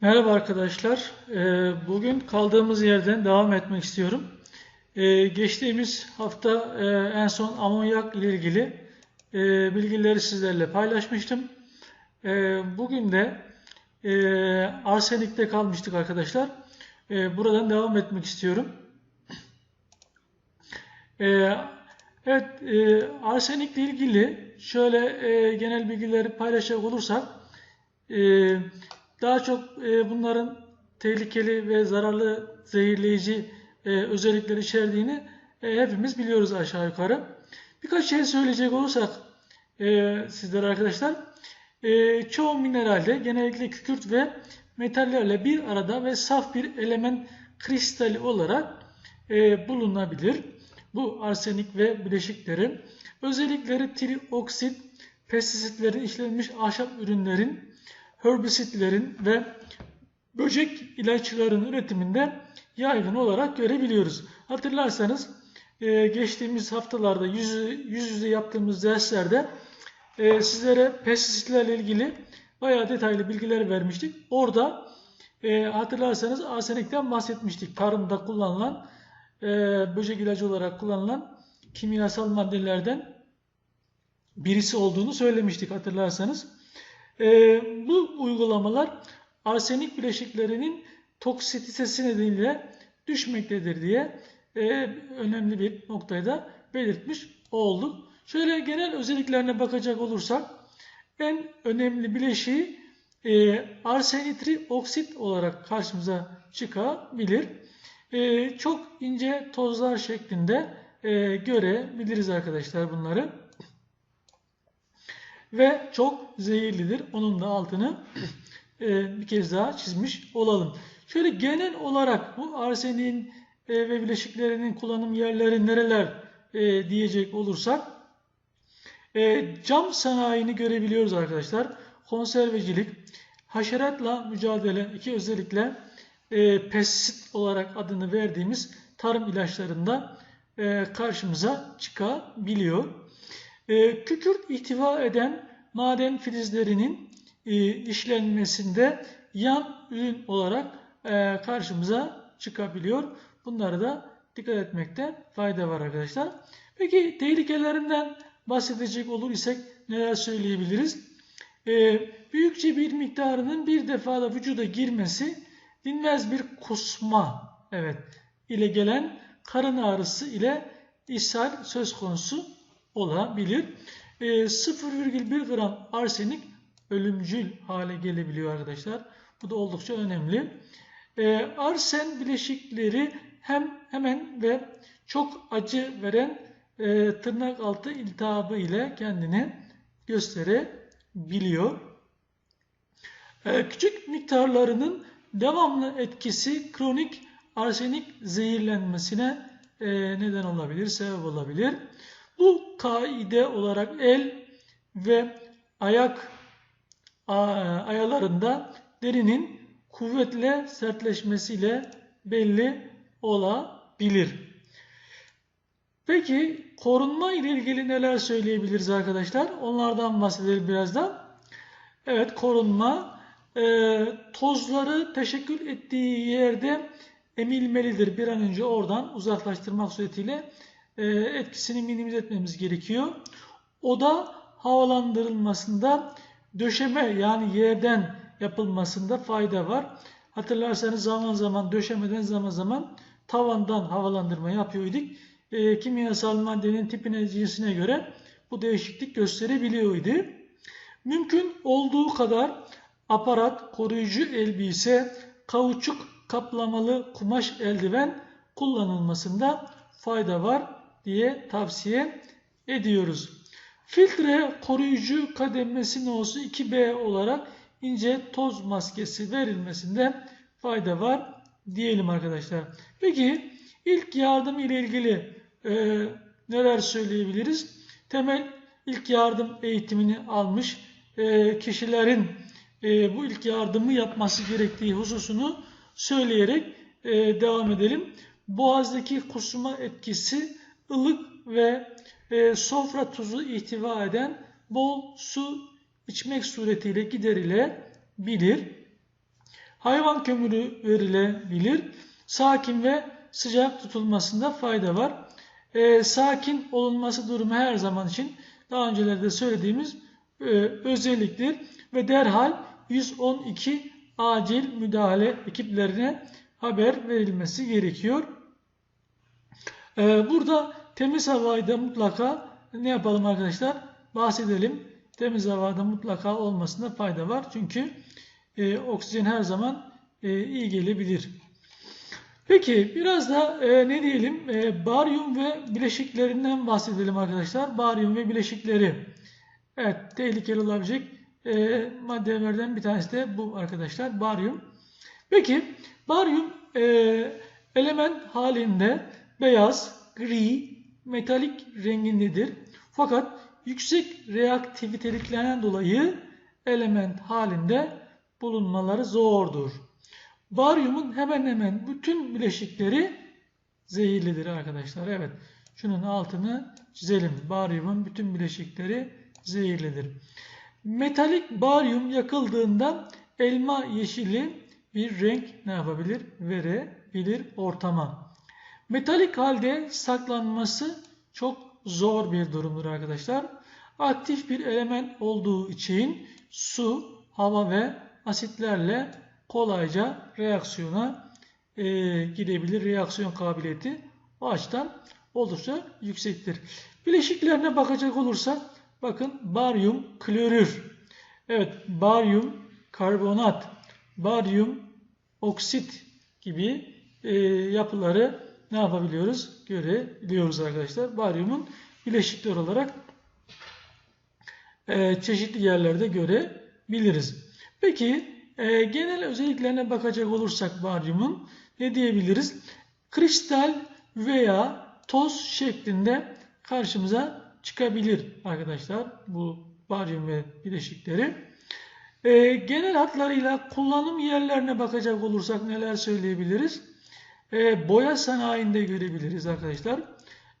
Merhaba arkadaşlar. Ee, Bugün kaldığımız yerden devam etmek istiyorum. Ee, Geçtiğimiz hafta e, en son amonyak ile ilgili e, bilgileri sizlerle paylaşmıştım. Ee, Bugün de e, arsenikte kalmıştık arkadaşlar. Buradan devam etmek istiyorum. Evet, arsenikle ilgili şöyle genel bilgileri paylaşacak olursak, daha çok e, bunların tehlikeli ve zararlı zehirleyici e, özellikler içerdiğini e, hepimiz biliyoruz aşağı yukarı. Birkaç şey söyleyecek olursak e, sizlere arkadaşlar, e, çoğu mineralde genellikle kükürt ve metallerle bir arada ve saf bir element kristali olarak e, bulunabilir. Bu arsenik ve bileşiklerin özellikleri trioksit, pestisitlerin, işlenmiş ahşap ürünlerin, herbisitlerin ve böcek ilaçların üretiminde yaygın olarak görebiliyoruz. Hatırlarsanız e, geçtiğimiz haftalarda yüz, yüz yüze yaptığımız derslerde e, sizlere pestisitlerle ilgili bayağı detaylı bilgiler vermiştik. Orada e, hatırlarsanız arsenikten bahsetmiştik. Tarımda kullanılan böcek ilacı olarak kullanılan kimyasal maddelerden birisi olduğunu söylemiştik hatırlarsanız. E, bu uygulamalar arsenik bileşiklerinin toksititesi nedeniyle düşmektedir diye e, önemli bir noktayı da belirtmiş olduk. Şöyle genel özelliklerine bakacak olursak en önemli bileşiği e, arsenitri oksit olarak karşımıza çıkabilir. E, çok ince tozlar şeklinde e, görebiliriz arkadaşlar bunları. Ve çok zehirlidir. Onun da altını e, bir kez daha çizmiş olalım. Şöyle genel olarak bu arseniğin e, ve bileşiklerinin kullanım yerleri nereler e, diyecek olursak e, cam sanayini görebiliyoruz arkadaşlar. Konservecilik, haşeratla mücadele iki özellikle e, pestisit olarak adını verdiğimiz tarım ilaçlarında e, karşımıza çıkabiliyor. E, kükürt ihtiva eden maden filizlerinin e, işlenmesinde yan ürün olarak e, karşımıza çıkabiliyor. Bunları da dikkat etmekte fayda var arkadaşlar. Peki tehlikelerinden bahsedecek olur isek neler söyleyebiliriz? E, büyükçe bir miktarının bir defada vücuda girmesi dinmez bir kusma evet ile gelen karın ağrısı ile ishal söz konusu olabilir. E, 0,1 gram arsenik ölümcül hale gelebiliyor arkadaşlar. Bu da oldukça önemli. E, arsen bileşikleri hem hemen ve çok acı veren e, tırnak altı iltihabı ile kendini gösterebiliyor. E, küçük miktarlarının devamlı etkisi kronik arsenik zehirlenmesine e, neden olabilir, sebep olabilir. Bu kaide olarak el ve ayak ayalarında derinin kuvvetle sertleşmesiyle belli olabilir. Peki korunma ile ilgili neler söyleyebiliriz arkadaşlar? Onlardan bahsedelim biraz da. Evet korunma e, tozları teşekkül ettiği yerde emilmelidir. Bir an önce oradan uzaklaştırmak suretiyle etkisini minimize etmemiz gerekiyor. Oda havalandırılmasında döşeme yani yerden yapılmasında fayda var. Hatırlarsanız zaman zaman döşemeden zaman zaman tavandan havalandırma yapıyorduk. E, kimyasal maddenin tipine, cinsine göre bu değişiklik gösterebiliyordu. Mümkün olduğu kadar aparat, koruyucu elbise, kauçuk kaplamalı kumaş eldiven kullanılmasında fayda var diye tavsiye ediyoruz. Filtre koruyucu kademesi nosu 2B olarak ince toz maskesi verilmesinde fayda var diyelim arkadaşlar. Peki ilk yardım ile ilgili e, neler söyleyebiliriz? Temel ilk yardım eğitimini almış e, kişilerin e, bu ilk yardımı yapması gerektiği hususunu söyleyerek e, devam edelim. Boğazdaki kusma etkisi ılık ve e, sofra tuzu ihtiva eden bol su içmek suretiyle giderilebilir. hayvan kömürü verilebilir. Sakin ve sıcak tutulmasında fayda var. E, sakin olunması durumu her zaman için daha öncelerde söylediğimiz e, özelliktir ve derhal 112 acil müdahale ekiplerine haber verilmesi gerekiyor. E, burada temiz havayı mutlaka ne yapalım arkadaşlar? Bahsedelim. Temiz havada mutlaka olmasında fayda var. Çünkü e, oksijen her zaman e, iyi gelebilir. Peki biraz da e, ne diyelim e, baryum ve bileşiklerinden bahsedelim arkadaşlar. Baryum ve bileşikleri. Evet tehlikeli olabilecek e, maddelerden bir tanesi de bu arkadaşlar baryum. Peki baryum e, element halinde beyaz, gri, metalik rengindedir. Fakat yüksek reaktiviteliklerinden dolayı element halinde bulunmaları zordur. Baryumun hemen hemen bütün bileşikleri zehirlidir arkadaşlar. Evet. Şunun altını çizelim. Baryumun bütün bileşikleri zehirlidir. Metalik baryum yakıldığında elma yeşili bir renk ne yapabilir? Verebilir ortama. Metalik halde saklanması çok zor bir durumdur arkadaşlar. Aktif bir element olduğu için su, hava ve asitlerle kolayca reaksiyona e, gidebilir. Reaksiyon kabiliyeti o açıdan oldukça yüksektir. Bileşiklerine bakacak olursak bakın baryum klorür. Evet baryum karbonat, baryum oksit gibi e, yapıları ne yapabiliyoruz? Görebiliyoruz arkadaşlar. Baryumun bileşikler olarak e, çeşitli yerlerde görebiliriz. Peki e, genel özelliklerine bakacak olursak baryumun ne diyebiliriz? Kristal veya toz şeklinde karşımıza çıkabilir arkadaşlar bu baryum ve bileşikleri. E, genel hatlarıyla kullanım yerlerine bakacak olursak neler söyleyebiliriz? E, boya sanayinde görebiliriz arkadaşlar.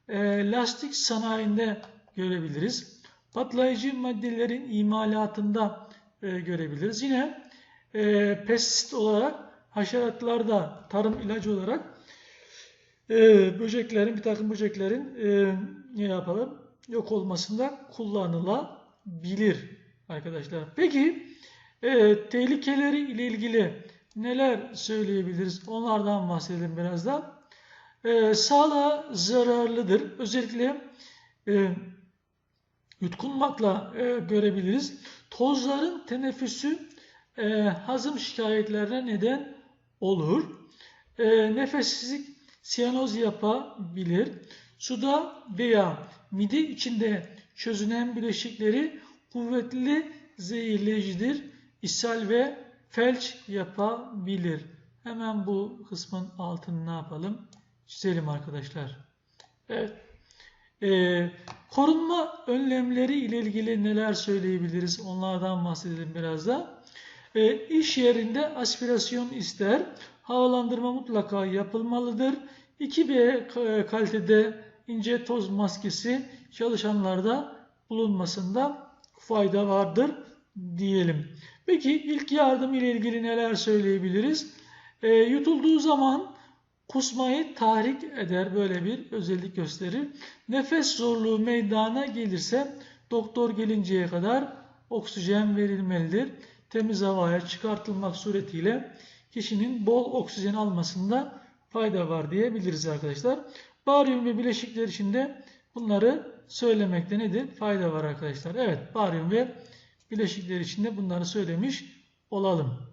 E, lastik sanayinde görebiliriz. Patlayıcı maddelerin imalatında e, görebiliriz. Yine e, pestisit olarak haşeratlarda tarım ilacı olarak e, böceklerin bir takım böceklerin e, ne yapalım yok olmasında kullanılabilir arkadaşlar. Peki e, tehlikeleri ile ilgili neler söyleyebiliriz? Onlardan bahsedelim biraz da. E, sağlığa zararlıdır. Özellikle e, yutkunmakla e, görebiliriz. Tozların teneffüsü e, hazım şikayetlerine neden olur. E, nefessizlik siyanoz yapabilir. Suda veya mide içinde çözünen bileşikleri kuvvetli zehirleyicidir. İshal ve felç yapabilir. Hemen bu kısmın altını ne yapalım? Çizelim arkadaşlar. Evet. Ee, korunma önlemleri ile ilgili neler söyleyebiliriz? Onlardan bahsedelim biraz da. Ee, iş yerinde aspirasyon ister. Havalandırma mutlaka yapılmalıdır. 2B kalitede ince toz maskesi çalışanlarda bulunmasında fayda vardır diyelim. Peki ilk yardım ile ilgili neler söyleyebiliriz? E, yutulduğu zaman kusmayı tahrik eder böyle bir özellik gösterir. Nefes zorluğu meydana gelirse doktor gelinceye kadar oksijen verilmelidir. Temiz havaya çıkartılmak suretiyle kişinin bol oksijen almasında fayda var diyebiliriz arkadaşlar. Baryum ve bileşikler içinde bunları söylemekte nedir? Fayda var arkadaşlar. Evet baryum ve bileşikler içinde bunları söylemiş olalım.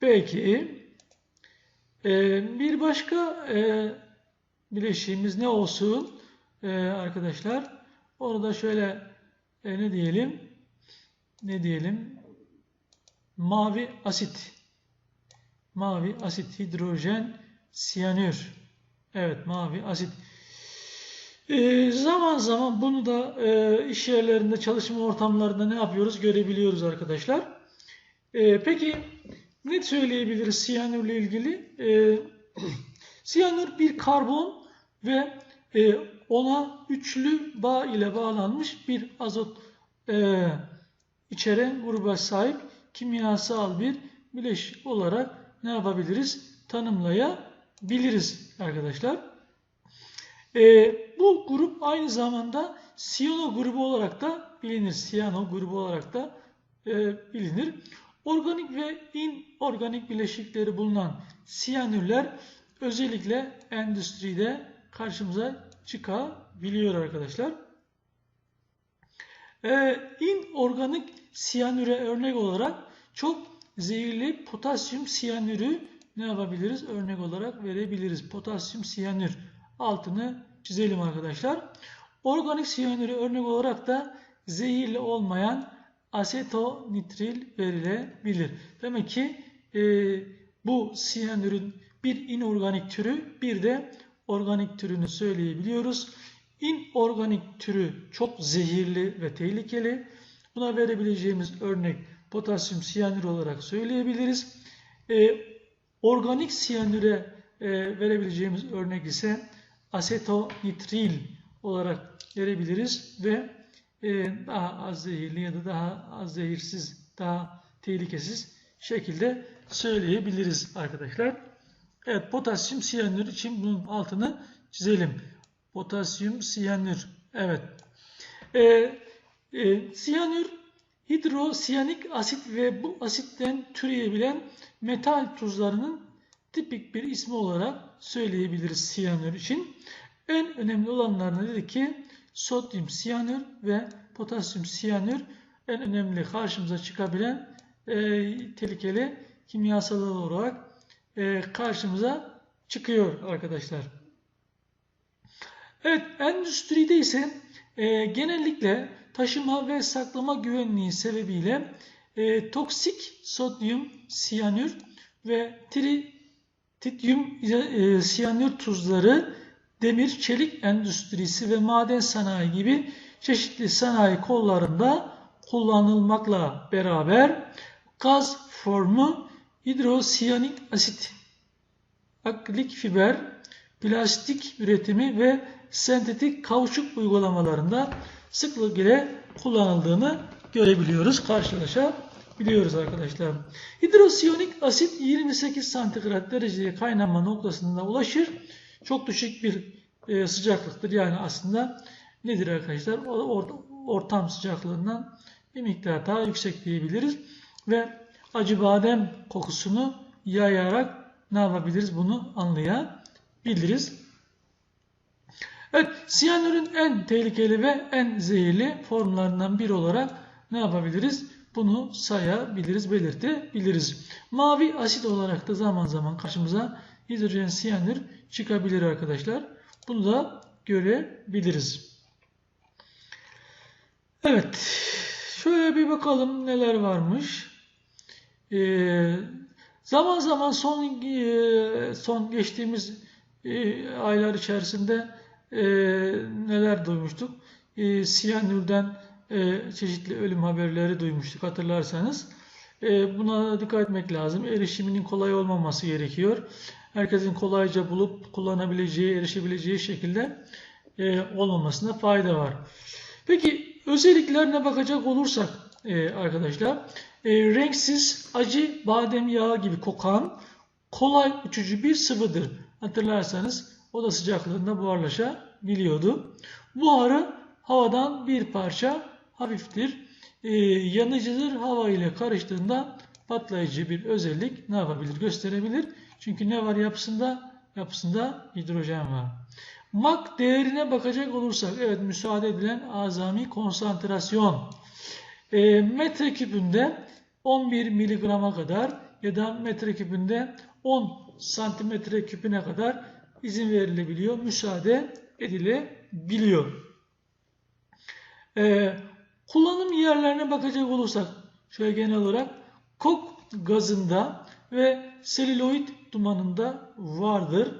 Peki e, bir başka e, bileşiğimiz ne olsun e, arkadaşlar? Onu da şöyle e, ne diyelim? Ne diyelim? Mavi asit. Mavi asit hidrojen siyanür. Evet mavi asit. E, zaman zaman bunu da e, iş yerlerinde, çalışma ortamlarında ne yapıyoruz görebiliyoruz arkadaşlar. E, peki ne söyleyebiliriz siyanürle ilgili? E, siyanür bir karbon ve e, ona üçlü bağ ile bağlanmış bir azot e, içeren gruba sahip kimyasal bir bileşik olarak ne yapabiliriz? Tanımlayabiliriz arkadaşlar. Ee, bu grup aynı zamanda siyano grubu olarak da bilinir. Siyano grubu olarak da e, bilinir. Organik ve inorganik bileşikleri bulunan siyanürler özellikle endüstride karşımıza çıkabiliyor arkadaşlar. Ee, inorganik siyanüre örnek olarak çok zehirli potasyum siyanürü ne yapabiliriz? Örnek olarak verebiliriz. Potasyum siyanür altını çizelim arkadaşlar. Organik siyanürü örnek olarak da zehirli olmayan asetonitril verilebilir. Demek ki e, bu siyanürün bir inorganik türü bir de organik türünü söyleyebiliyoruz. İnorganik türü çok zehirli ve tehlikeli. Buna verebileceğimiz örnek potasyum siyanür olarak söyleyebiliriz. E, organik siyanüre e, verebileceğimiz örnek ise asetonitril olarak verebiliriz ve e, daha az zehirli ya da daha az zehirsiz, daha tehlikesiz şekilde söyleyebiliriz arkadaşlar. Evet potasyum siyanür için bunun altını çizelim. Potasyum siyanür. Evet. E, e, siyanür hidrosiyanik asit ve bu asitten türeyebilen metal tuzlarının tipik bir ismi olarak söyleyebiliriz siyanür için. En önemli olanlarını dedik ki sodyum siyanür ve potasyum siyanür en önemli karşımıza çıkabilen e, tehlikeli kimyasal olarak e, karşımıza çıkıyor arkadaşlar. Evet endüstride ise e, genellikle taşıma ve saklama güvenliği sebebiyle e, toksik sodyum siyanür ve tritium e, siyanür tuzları demir, çelik endüstrisi ve maden sanayi gibi çeşitli sanayi kollarında kullanılmakla beraber gaz formu hidrosiyanik asit, akrilik fiber, plastik üretimi ve sentetik kauçuk uygulamalarında sıklık ile kullanıldığını görebiliyoruz, karşılaşabiliyoruz arkadaşlar. Hidrosiyonik asit 28 santigrat dereceye kaynama noktasında ulaşır. Çok düşük bir e, sıcaklıktır. Yani aslında nedir arkadaşlar? ortam sıcaklığından bir miktar daha yüksek diyebiliriz. Ve acı badem kokusunu yayarak ne yapabiliriz? Bunu anlayabiliriz. Evet, siyanürün en tehlikeli ve en zehirli formlarından biri olarak ne yapabiliriz? Bunu sayabiliriz, belirtebiliriz. Mavi asit olarak da zaman zaman karşımıza hidrojen siyanür çıkabilir arkadaşlar. Bunu da görebiliriz. Evet, şöyle bir bakalım neler varmış. Ee, zaman zaman son e, son geçtiğimiz e, aylar içerisinde e, neler duymuştuk? E, siyanürden e, çeşitli ölüm haberleri duymuştuk hatırlarsanız. E, buna dikkat etmek lazım. Erişiminin kolay olmaması gerekiyor. Herkesin kolayca bulup kullanabileceği, erişebileceği şekilde e, olmamasına fayda var. Peki özelliklerine bakacak olursak e, arkadaşlar, e, renksiz, acı badem yağı gibi kokan, kolay uçucu bir sıvıdır. Hatırlarsanız oda sıcaklığında buharlaşabiliyordu. Buharı havadan bir parça hafiftir. E, yanıcıdır. Hava ile karıştığında patlayıcı bir özellik ne yapabilir? Gösterebilir. Çünkü ne var yapısında? Yapısında hidrojen var. Mak değerine bakacak olursak, evet müsaade edilen azami konsantrasyon. E, metreküpünde 11 miligrama kadar ya da metreküpünde 10 santimetre küpüne kadar izin verilebiliyor, müsaade edilebiliyor. Ee, kullanım yerlerine bakacak olursak şöyle genel olarak kok gazında ve selüloid dumanında vardır.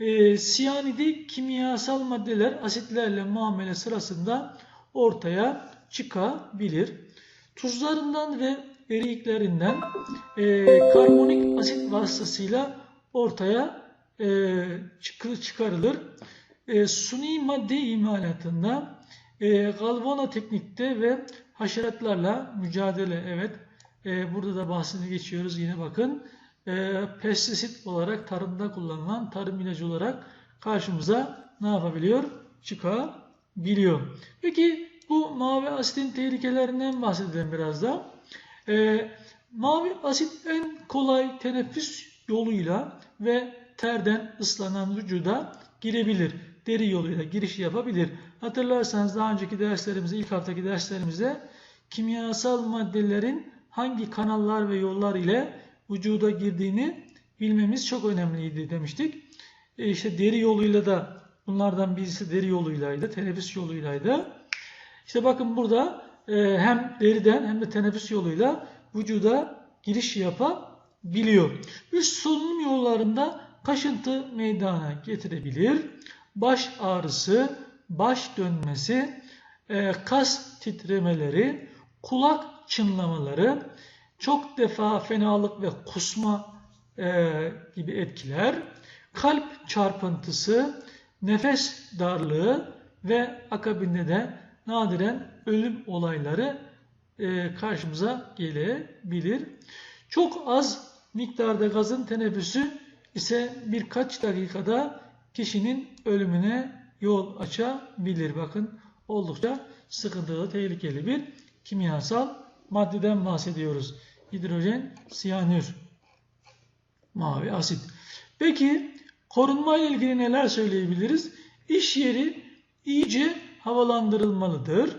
Ee, siyanidi kimyasal maddeler asitlerle muamele sırasında ortaya çıkabilir. Tuzlarından ve eriklerinden e, karbonik asit vasıtasıyla ortaya e, çıkarılır. E, suni madde imalatında e, galvana teknikte ve haşeratlarla mücadele evet e, burada da bahsini geçiyoruz yine bakın. E, pestisit olarak tarımda kullanılan tarım ilacı olarak karşımıza ne yapabiliyor? Çıkabiliyor. Peki bu mavi asitin tehlikelerinden bahsedelim biraz da. E, mavi asit en kolay teneffüs yoluyla ve terden ıslanan vücuda girebilir. Deri yoluyla giriş yapabilir. Hatırlarsanız daha önceki derslerimizde, ilk haftaki derslerimizde kimyasal maddelerin hangi kanallar ve yollar ile vücuda girdiğini bilmemiz çok önemliydi demiştik. E işte deri yoluyla da bunlardan birisi deri yoluylaydı, teneffüs yoluylaydı. İşte bakın burada e, hem deriden hem de teneffüs yoluyla vücuda giriş yapabiliyor. Üst solunum yollarında kaşıntı meydana getirebilir. Baş ağrısı, baş dönmesi, e, kas titremeleri, kulak çınlamaları, çok defa fenalık ve kusma e, gibi etkiler, kalp çarpıntısı, nefes darlığı ve akabinde de nadiren ölüm olayları e, karşımıza gelebilir. Çok az miktarda gazın teneffüsü ise birkaç dakikada kişinin ölümüne yol açabilir. Bakın oldukça sıkıntılı, tehlikeli bir kimyasal maddeden bahsediyoruz. Hidrojen siyanür, mavi asit. Peki korunma ile ilgili neler söyleyebiliriz? İş yeri iyice havalandırılmalıdır.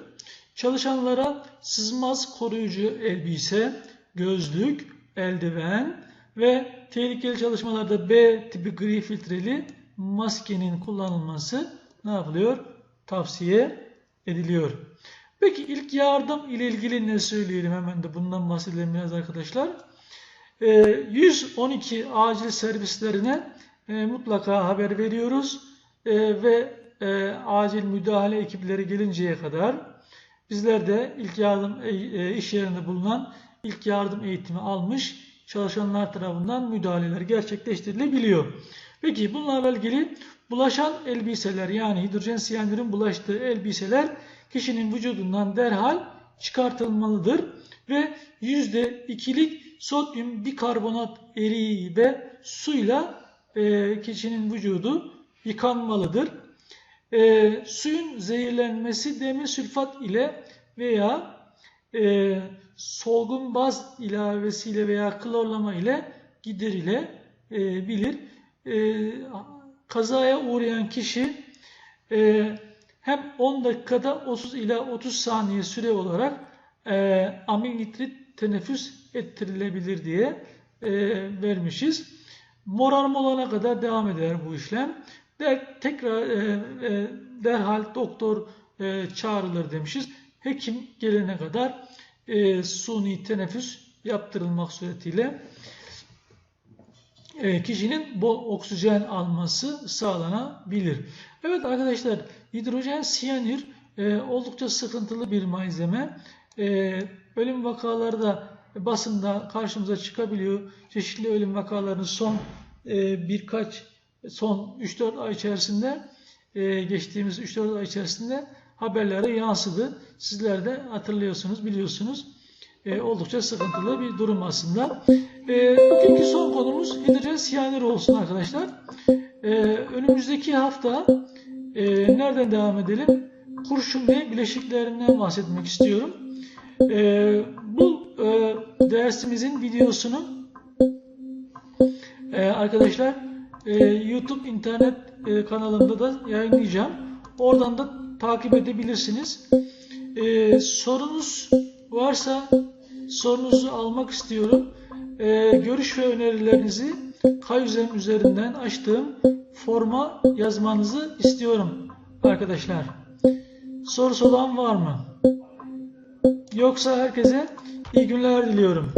Çalışanlara sızmaz koruyucu elbise, gözlük, eldiven ve tehlikeli çalışmalarda B tipi gri filtreli maskenin kullanılması ne yapılıyor? Tavsiye ediliyor. Peki ilk yardım ile ilgili ne söyleyelim hemen de bundan bahsedelim biraz arkadaşlar. 112 ee, acil servislerine e, mutlaka haber veriyoruz e, ve e, acil müdahale ekipleri gelinceye kadar bizler de ilk yardım iş yerinde bulunan ilk yardım eğitimi almış çalışanlar tarafından müdahaleler gerçekleştirilebiliyor. Peki bunlarla ilgili bulaşan elbiseler yani hidrojen siyanürün bulaştığı elbiseler kişinin vücudundan derhal çıkartılmalıdır ve %2'lik sodyum bikarbonat eriği ve suyla e, kişinin vücudu yıkanmalıdır. E, suyun zehirlenmesi demir sülfat ile veya e, solgun baz ilavesiyle veya klorlama ile giderilebilir. E, kazaya uğrayan kişi e, hem 10 dakikada 30 ila 30 saniye süre olarak e, amil nitrit teneffüs ettirilebilir diye e, vermişiz. Morarma olana kadar devam eder bu işlem. Der, tekrar e, e, derhal doktor e, çağrılır demişiz. Hekim gelene kadar e, suni teneffüs yaptırılmak suretiyle kişinin bol oksijen alması sağlanabilir. Evet arkadaşlar hidrojen siyanür e, oldukça sıkıntılı bir malzeme. E, ölüm vakaları da basında karşımıza çıkabiliyor. Çeşitli ölüm vakalarının son e, birkaç son 3-4 ay içerisinde e, geçtiğimiz 3-4 ay içerisinde haberlere yansıdı. Sizler de hatırlıyorsunuz, biliyorsunuz. E, oldukça sıkıntılı bir durum aslında. E, bugünkü son konumuz hidrojen siyanür olsun arkadaşlar. E, önümüzdeki hafta e, nereden devam edelim? Kurşun ve bileşiklerinden bahsetmek istiyorum. E, bu e, dersimizin videosunu e, arkadaşlar e, YouTube internet e, kanalında da yayınlayacağım. Oradan da takip edebilirsiniz. E, sorunuz varsa sorunuzu almak istiyorum. E, görüş ve önerilerinizi Kayüzem üzerinden açtığım forma yazmanızı istiyorum arkadaşlar. Sorusu olan var mı? Yoksa herkese iyi günler diliyorum.